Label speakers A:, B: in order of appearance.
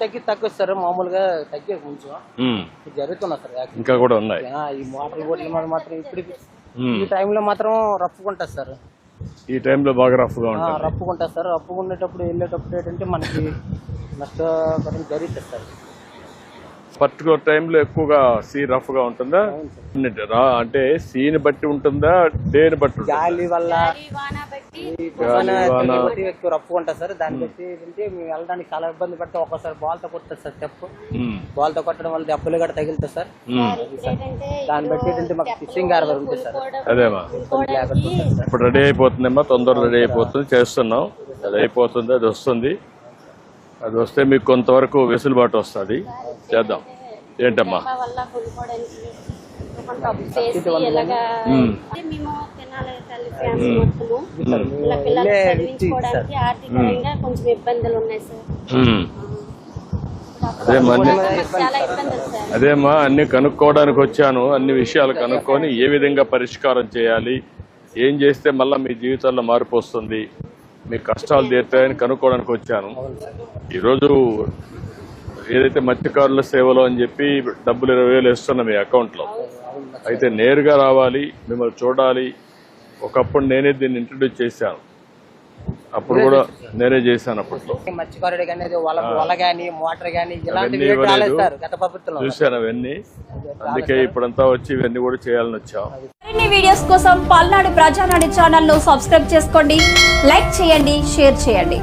A: తగ్గి తగ్గదు సార్ మామూలుగా తగ్గే కొంచెం. జరుగుతున్నా సార్.
B: ఇంకా కూడా ఉన్నాయి.
A: ఆ, ఈ మోటార్ బోట్ల మీద మాత్రం ఇప్పుడు. ఈ టైంలో మాత్రం రప్పుకుంటారు సార్.
B: ఈ టైంలో బాగా రఫ్గా ఉంటుంది
A: రప్పుకుంటారు సార్. రప్పుకునేటప్పుడు వెళ్ళేటప్పుడు ఏంటంటే మనకి నష్టపరం జరుగుతుంది సార్.
B: పర్టికులర్ టైంలో ఎక్కువగా సీ రఫ్గా ఉంటుందా? రా- అంటే సీని బట్టి ఉంటుందా? డేని బట్టి ఉంటుందా?
A: గాలి వల్ల ఎక్కువ రప్పుకుంటారు సార్. దాన్ని బట్టి ఏంటంటే మేము వెళ్ళడానికి చాలా ఇబ్బంది పడితే. ఒక్కోసారి బాల్తో కొడుతుంది సార్ స్టెప్
B: ఉమ్.
A: బాల్తో కొట్టడం వల్ల దెబ్బలు కూడా తగులుతాయి సార్. దాన్ని బట్టి మాకు ఫిషింగ్ హార్బర్ ఉంటుంది సార్.
B: అదేమా ఇప్పుడు రెడీ అయిపోతుందమ్మా. తొందరగా రెడీ అయిపోతుంది. చేస్తున్నాం. అది అయిపోతుంది. అది వస్తుంది. అది వస్తే మీకు కొంతవరకు వెసులుబాటు వస్తుంది. చేద్దాం. ఏంటమ్మా?
C: మా వల్ల కొనుక్కోవడానికి కొంత అప్పు చేసి ఎలాగా అంటే మేము తినాలి తల్లి ఫ్యామిలీ మొత్తము. ఇలా పిల్లలు చదివించుకోవడానికి ఆర్థికంగా కొంచెం ఇబ్బందులు ఉన్నాయి సార్.
B: ఉమ్. అదేమ్మా అన్ని
C: చాలా ఇబ్బందులు సార్.
B: అదేమ్మా అన్ని కనుక్కోవడానికి వచ్చాను. అన్ని విషయాలు కనుక్కొని ఏ విధంగా పరిష్కారం చేయాలి? ఏం చేస్తే మళ్ళీ మీ జీవితంలో మార్పు వస్తుంది? మీ కష్టాలు తీరుతాయని కనుక్కోవడానికి వచ్చాను. ఈరోజు ఏదైతే మత్స్యకారుల సేవలో అని చెప్పి డబ్బులు ఇరవై వేలు వేస్తున్నా మీ అకౌంట్లో. అయితే నేరుగా రావాలి మిమ్మల్ని చూడాలి. ఒకప్పుడు నేనే దీన్ని ఇంట్రడ్యూస్ చేశాను. అప్పుడు కూడా నేనే చేశాను అప్పట్లో.
A: మత్స్యకారుడు కానీ వల కానీ మోటార్ కానీ ఇలాంటివి గత
B: చూశాను అవన్నీ. అందుకే ఇప్పుడంతా వచ్చి ఇవన్నీ కూడా చేయాలని వచ్చాం.
D: మరిన్ని వీడియోస్ కోసం పల్నాడు ప్రజానాడు ఛానల్ను సబ్స్క్రైబ్ చేసుకోండి లైక్ చేయండి షేర్ చేయండి.